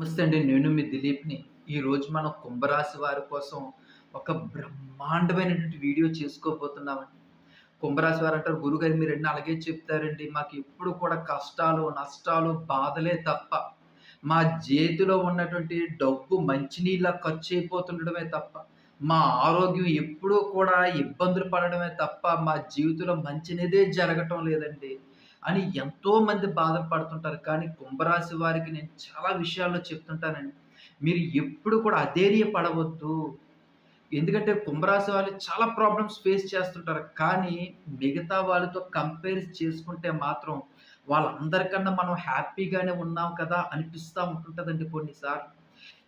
నమస్తే అండి నేను మీ దిలీప్‌ని. ఈరోజు మనం కుంభరాశి వారి కోసం ఒక బ్రహ్మాండమైనటువంటి వీడియో చేసుకోబోతున్నామండి. కుంభరాశి వారు అంటారు, "గురుగారు మీరన్నీ అలాగే చెప్తారండి. మాకు ఎప్పుడు కూడా కష్టాలు, నష్టాలు, బాధలే తప్ప మా చేతిలో ఉన్నటువంటి డబ్బు మంచినీళ్ళ ఖర్చయిపోతుండడమే తప్ప, మా ఆరోగ్యం ఎప్పుడూ కూడా ఇబ్బందులు పడడమే తప్ప, మా జీవితంలో మంచినేదే జరగటం లేదండి." అని ఎంతోమంది బాధపడుతుంటారు కానీ కుంభరాశి వారికి నేను చాలా విషయాల్లో చెప్తుంటానండి. మీరు ఎప్పుడు కూడా అధైర్య పడవద్దు. ఎందుకంటే కుంభరాశి వాళ్ళు చాలా ప్రాబ్లమ్స్ ఫేస్ చేస్తుంటారు. కానీ మిగతా వాళ్ళతో కంపేర్ చేసుకుంటే మాత్రం వాళ్ళందరికన్నా మనం హ్యాపీగానే ఉన్నాం కదా అనిపిస్తూ ఉంటుంటుందండి కొన్నిసార్లు.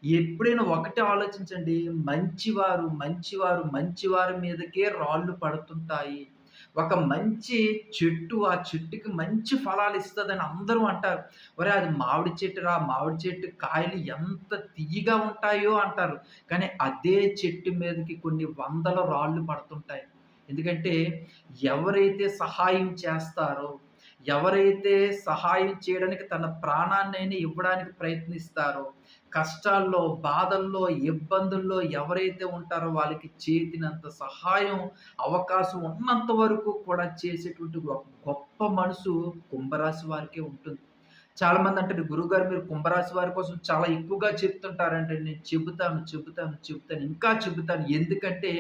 ఎప్పుడైనా ఒకటే ఆలోచించండి. మంచివారు, మంచివారు, మంచివారి మీదకే రాళ్ళు పడుతుంటాయి. ఒక మంచి చెట్టు, ఆ చెట్టుకి మంచి ఫలాలు ఇస్తుందని అందరూ అంటారు. ఒరే అది మామిడి చెట్టురా! మామిడి చెట్టు కాయలు ఎంత తీయగా ఉంటాయో అంటారు. కానీ అదే చెట్టు మీదకి కొన్ని వందల రాళ్ళు పడుతుంటాయి. ఎందుకంటే ఎవరైతే సహాయం చేస్తారో, ఎవరైతే సహాయం చేయడానికి తన ప్రాణాన్నైనా ఇవ్వడానికి ప్రయత్నిస్తారో, కష్టాల్లో, బాధల్లో, ఇబ్బందుల్లో ఎవరైతే ఉంటారో వాళ్ళకి చేతినంత సహాయం, అవకాశం ఉన్నంత వరకు కూడా చేసేటువంటి ఒక గొప్ప మనసు కుంభరాశి వారికే ఉంటుంది. చాలామంది అంటారు, గురుగారు మీరు కుంభరాశి వారి కోసం చాలా ఎక్కువగా చెప్తుంటారంటే" నేను చెబుతాను, చెబుతాను, చెబుతాను. ఇంకా చెబుతాను. ఎందుకంటే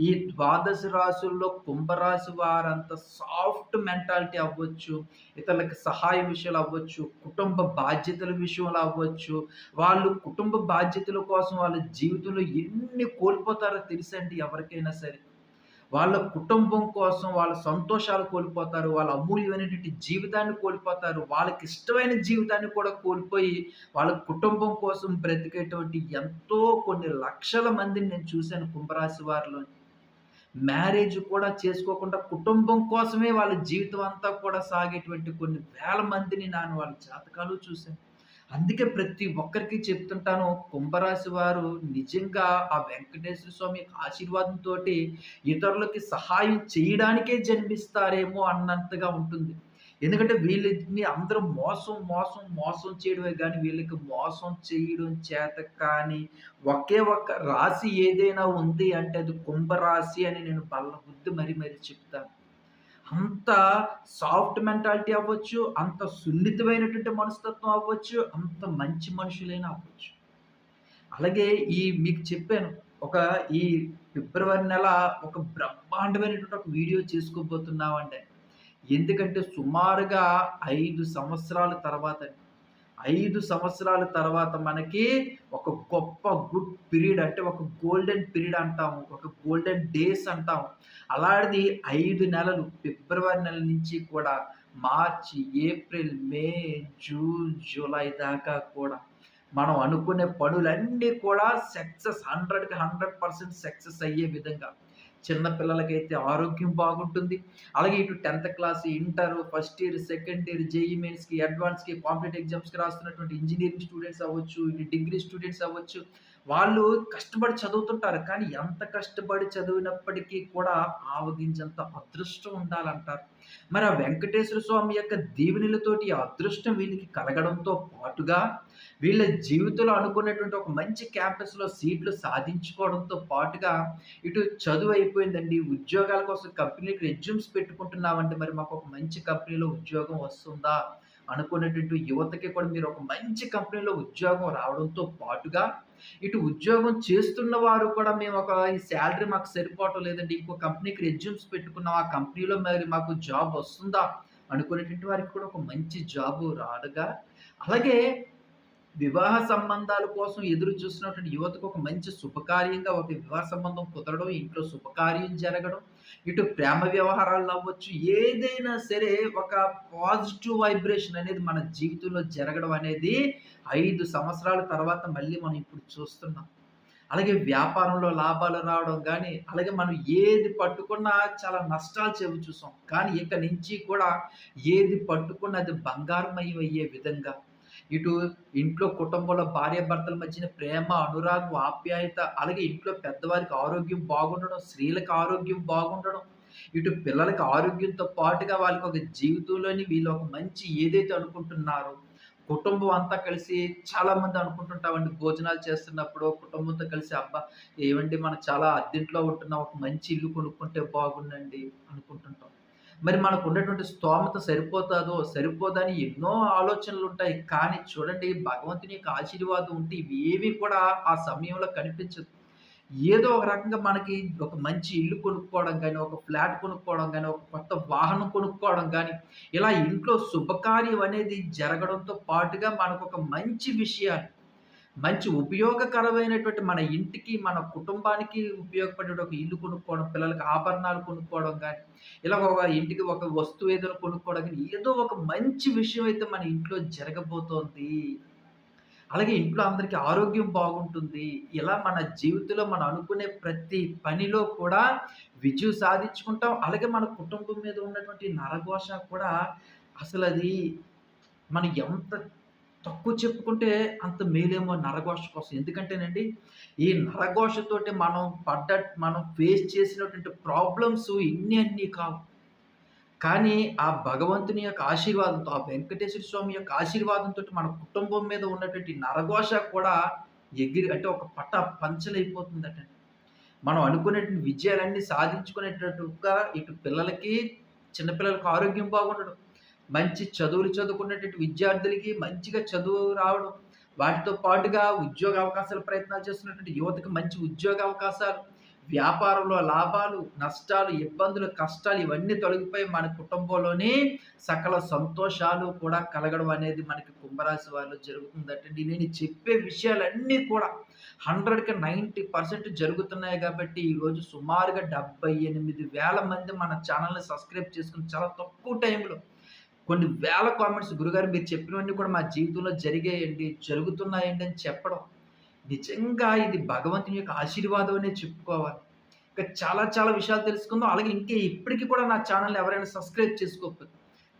ఈ ద్వాదశ రాశుల్లో కుంభరాశి వారంత సాఫ్ట్ మెంటాలిటీ అవ్వచ్చు, ఇతరులకు సహాయం విషయాలు అవ్వచ్చు, కుటుంబ బాధ్యతల విషయంలో అవ్వచ్చు, వాళ్ళు కుటుంబ బాధ్యతల కోసం వాళ్ళ జీవితంలో ఎన్ని కోల్పోతారో తెలుసండి ఎవరికైనా సరే. వాళ్ళ కుటుంబం కోసం వాళ్ళ సంతోషాలు కోల్పోతారు. వాళ్ళ అమూల్యమైనటువంటి జీవితాన్ని కోల్పోతారు. వాళ్ళకి ఇష్టమైన జీవితాన్ని కూడా కోల్పోయి, వాళ్ళ కుటుంబం కోసం బ్రతికేటువంటి ఎంతో కొన్ని లక్షల మందిని నేను చూశాను కుంభరాశి వారిలోని. మ్యారేజ్ కూడా చేసుకోకుండా కుటుంబం కోసమే వాళ్ళ జీవితం అంతా కూడా సాగేటువంటి కొన్ని వేల మందిని నేను వాళ్ళ జాతకాలు చూశాను. అందుకే ప్రతి ఒక్కరికి చెప్తుంటాను కుంభరాశి వారు నిజంగా ఆ వెంకటేశ్వర స్వామి ఆశీర్వాదంతో ఇతరులకి సహాయం చేయడానికే జన్మిస్తారేమో అన్నంతగా ఉంటుంది. ఎందుకంటే వీళ్ళని అందరూ మోసం, మోసం, మోసం చేయడమే కానీ వీళ్ళకి మోసం చేయడం చేత కానీ ఒకే ఒక్క రాశి ఏదైనా ఉంది అంటే అది కుంభరాశి అని నేను బల్లగుద్ది మరీ మరీ చెప్తాను. అంత సాఫ్ట్ మెంటాలిటీ అవ్వచ్చు, అంత సున్నితమైనటువంటి మనస్తత్వం అవ్వచ్చు, అంత మంచి మనుషులైనా అవ్వచ్చు. అలాగే ఈ మీకు చెప్పాను. ఒక ఈ ఫిబ్రవరి నెల ఒక బ్రహ్మాండమైనటువంటి ఒక వీడియో చేసుకోబోతున్నామండి. ఎందుకంటే సుమారుగా ఐదు సంవత్సరాల తర్వాత ఐదు సంవత్సరాల తర్వాత మనకి ఒక గొప్ప గుడ్ పీరియడ్ అంటే ఒక గోల్డెన్ పీరియడ్ అంటాము. ఒక గోల్డెన్ డేస్ అంటాము అలాంటిది ఐదు నెలలు ఫిబ్రవరి నెల నుంచి కూడా మార్చి, ఏప్రిల్, మే, జూన్, జూలై దాకా కూడా మనం అనుకునే పనులన్నీ కూడా సక్సెస్ 100కి 100% సక్సెస్ అయ్యే విధంగా చిన్న పిల్లలకైతే ఆరోగ్యం బాగుంటుంది. అలాగే ఇటు 10థ్ class, inter, first year, second year, JEE మెయిన్స్‌కి, అడ్వాన్స్‌కి, కాంపిటేటివ్ ఎగ్జామ్స్‌కి రాస్తున్నటువంటి ఇంజనీరింగ్ స్టూడెంట్స్ అవ్వచ్చు, ఇటు డిగ్రీ స్టూడెంట్స్ అవ్వచ్చు. వాళ్ళు కష్టపడి చదువుతుంటారు. కానీ ఎంత కష్టపడి చదివినప్పటికీ కూడా ఆవగించంత అదృష్టం ఉండాలంటారు. మరి ఆ వెంకటేశ్వర స్వామి యొక్క దీవెనలతోటి ఆ అదృష్టం వీళ్ళకి కలగడంతో పాటుగా, వీళ్ళ జీవితంలో అనుకున్నటువంటి ఒక మంచి క్యాంపస్‌లో సీట్లు సాధించుకోవడంతో పాటుగా, ఇటు చదువు అయిపోయిందండి. ఉద్యోగాల కోసం కంపెనీకి రెజ్యూమ్స్ పెట్టుకుంటున్నామండి. మరి మాకు ఒక మంచి కంపెనీలో ఉద్యోగం వస్తుందా? అనుకునేటువంటి యువతకి కూడా మీరు ఒక మంచి కంపెనీలో ఉద్యోగం రావడంతో పాటుగా, ఇటు ఉద్యోగం చేస్తున్న వారు కూడా మేము ఒక ఈ శాలరీ మాకు సరిపోవటం లేదండి. ఇంకో కంపెనీకి రెజ్యూమ్స్ పెట్టుకున్నాం. ఆ కంపెనీలో మరి మాకు జాబ్ వస్తుందా? అనుకునేటువంటి వారికి కూడా ఒక మంచి జాబు రాడుగా అలాగే వివాహ సంబంధాల కోసం ఎదురు చూస్తున్నటువంటి యువతకు ఒక మంచి శుభకార్యంగా ఒక వివాహ సంబంధం కుదరడం, ఇంట్లో శుభకార్యం జరగడం, ఇటు ప్రేమ వ్యవహారాలు అవ్వచ్చు, ఏదైనా సరే ఒక పాజిటివ్ వైబ్రేషన్ అనేది మన జీవితంలో జరగడం అనేది ఐదు సంవత్సరాల తర్వాత మళ్ళీ మనం ఇప్పుడు చూస్తున్నాం. అలాగే వ్యాపారంలో లాభాలు రావడం కానీ అలాగే మనం ఏది పట్టుకున్నా చాలా నష్టాలు చెవి చూసాం. కానీ ఇక నుంచి కూడా ఏది పట్టుకున్నా అది బంగారమయం అయ్యే విధంగా ఇటు ఇంట్లో కుటుంబంలో భార్యాభర్తల మధ్యన ప్రేమ, అనురాగం, ఆప్యాయత, అలాగే ఇంట్లో పెద్దవారికి ఆరోగ్యం బాగుండడం, స్త్రీలకు ఆరోగ్యం బాగుండడం, ఇటు పిల్లలకి ఆరోగ్యంతో పాటుగా వాళ్ళకి ఒక జీవితంలోని వీళ్ళు ఒక మంచి ఏదైతే అనుకుంటున్నారో, కుటుంబం అంతా కలిసి చాలామంది అనుకుంటుంటామండి భోజనాలు చేస్తున్నప్పుడు కుటుంబంతో కలిసి అబ్బా! ఏవండి మనం చాలా అద్దెంట్లో ఉంటున్నాం. ఒక మంచి ఇల్లు కొనుక్కుంటే బాగుండండి అనుకుంటుంటాం. మరి మనకున్నటువంటి స్తోమత సరిపోతాదో, సరిపోదని ఎన్నో ఎన్నో ఆలోచనలుంటాయి. కానీ చూడండి భగవంతుని యొక్క ఆశీర్వాదం ఉంటే ఇవేవి కూడా ఆ సమయంలో కనిపించదు. ఏదో ఒక రకంగా మనకి ఒక మంచి ఇల్లు కొనుక్కోవడం కానీ ఒక ఫ్లాట్ కొనుక్కోవడం కానీ ఒక కొత్త వాహనం కొనుక్కోవడం కానీ ఇలా ఇంట్లో శుభకార్యం అనేది జరగడంతో పాటుగా మనకొక మంచి విషయాలు, మంచి ఉపయోగకరమైనటువంటి మన ఇంటికి, మన కుటుంబానికి ఉపయోగపడే ఒక ఇల్లు కొనుక్కోవడం, పిల్లలకి ఆభరణాలు కొనుక్కోవడం కానీ ఇలా ఒక ఇంటికి ఒక వస్తువు ఏదైనా కొనుక్కోవడం కానీ ఏదో ఒక మంచి విషయం అయితే మన ఇంట్లో జరగబోతోంది. అలాగే ఇంట్లో అందరికీ ఆరోగ్యం బాగుంటుంది. ఇలా మన జీవితంలో మనం అనుకునే ప్రతి పనిలో కూడా విజయం సాధించుకుంటాం. అలాగే మన కుటుంబం మీద ఉన్నటువంటి నరఘోష కూడా అసలది మనం ఎంత తక్కువ చెప్పుకుంటే అంత మేలేమో నరఘోష కోసం. ఎందుకంటేనండి, ఈ నరఘోషతోటి మనం పడ్డ మనం ఫేస్ చేసినటువంటి ప్రాబ్లమ్స్ ఇన్ని అన్ని కావు. కానీ ఆ భగవంతుని యొక్క ఆశీర్వాదంతో, ఆ వెంకటేశ్వర స్వామి యొక్క ఆశీర్వాదంతో మన కుటుంబం మీద ఉన్నటువంటి నరఘోష కూడా ఎగిరి అంటే ఒక పట్ట పంచలైపోతుందట మనం అనుకునేటువంటి విజయాలన్నీ సాధించుకునేటట్టుగా ఇటు పిల్లలకి, చిన్నపిల్లలకి ఆరోగ్యం బాగుండడం, మంచి చదువులు చదువుకున్నటువంటి విద్యార్థులకి మంచిగా చదువు రావడం, వాటితో పాటుగా ఉద్యోగ అవకాశాల ప్రయత్నాలు చేస్తున్నటువంటి యువతకు మంచి ఉద్యోగ అవకాశాలు, వ్యాపారంలో లాభాలు, నష్టాలు, ఇబ్బందులు, కష్టాలు ఇవన్నీ తొలగిపోయి మన కుటుంబంలోనే సకల సంతోషాలు కూడా కలగడం అనేది మనకి కుంభరాశి వారిలో జరుగుతుందటండి. నేను చెప్పే విషయాలన్నీ కూడా 100కి 90% జరుగుతున్నాయి కాబట్టి ఈరోజు సుమారుగా 78,000 మంది మన ఛానల్ని సబ్స్క్రైబ్ చేసుకుని చాలా తక్కువ టైంలో కొన్ని వేల కామెంట్స్ గురుగారు మీరు చెప్పినవన్నీ కూడా మా జీవితంలో జరిగాయండి, జరుగుతున్నాయండి అని చెప్పడం. నిజంగా ఇది భగవంతుని యొక్క ఆశీర్వాదం అనే చెప్పుకోవాలి. ఇంకా చాలా చాలా విషయాలు తెలుసుకుందాం. అలాగే ఇంకే ఇప్పటికీ కూడా నా ఛానల్ ఎవరైనా సబ్స్క్రైబ్ చేసుకోకపోతే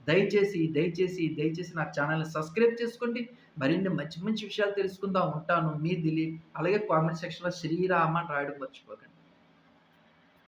దయచేసి, దయచేసి, దయచేసి నా ఛానల్ని సబ్స్క్రైబ్ చేసుకోండి. మరిన్ని మంచి మంచి విషయాలు తెలుసుకుందాం. ఉంటాను. మీ దిలీప్. అలాగే కామెంట్ సెక్షన్‌లో శ్రీరామ అని రాయడం మర్చిపోకండి.